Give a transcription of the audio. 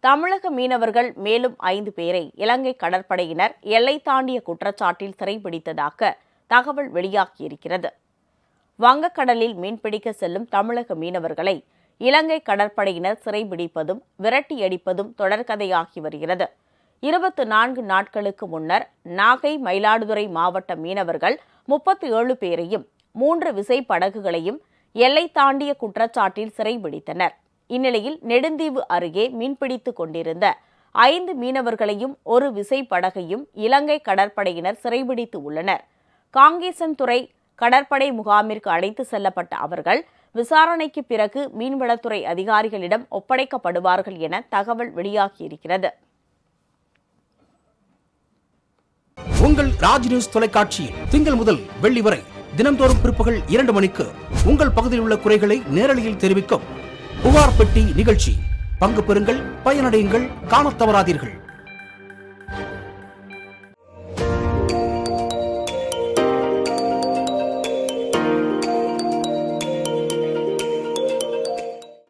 தமிழக மீனவர்கள் மேலும் ஐந்து பேரை இலங்கை கடற்படையினர் எல்லை தாண்டிய குற்றச்சாட்டில் சிறைபிடித்ததாக தகவல் வெளியாகியிருக்கிறது. வங்கக்கடலில் மீன்பிடிக்க செல்லும் தமிழக மீனவர்களை இலங்கை கடற்படையினர் சிறைபிடிப்பதும் விரட்டியடிப்பதும் தொடர்கதையாகி வருகிறது. இருபத்து நான்கு நாட்களுக்கு முன்னர் நாகை மயிலாடுதுறை மாவட்ட மீனவர்கள் முப்பத்தி ஏழு பேரையும் மூன்று விசை படகுகளையும் எல்லை தாண்டிய குற்றச்சாட்டில் சிறைபிடித்தனர். இந்நிலையில் நெடுந்தீவு அருகே மீன்பிடித்து கொண்டிருந்த ஐந்து மீனவர்களையும் ஒரு விசை படகையும் இலங்கை கடற்படையினர் சிறைபிடித்து உள்ளனர். காங்கேசன்துறை கடற்படை முகாமிற்கு அழைத்து செல்லப்பட்ட அவர்கள் விசாரணைக்கு பிறகு மீன்வளத்துறை அதிகாரிகளிடம் ஒப்படைக்கப்படுவார்கள் என தகவல் வெளியாகியிருக்கிறது. உங்கள் ராஜ் நியூஸ் தொலைக்காட்சியில் திங்கள் முதல் வெள்ளி வரை தினம்தோறும் பிற்பகல் இரண்டு மணிக்கு உங்கள் பகுதியில் உள்ள குறைகளை நேரலையில் தெரிவிக்கும் புகார் பெட்டி நிகழ்ச்சி. பங்கு பெறுங்கள் பயனடையுங்கள் காணத் தவறாதீர்கள்.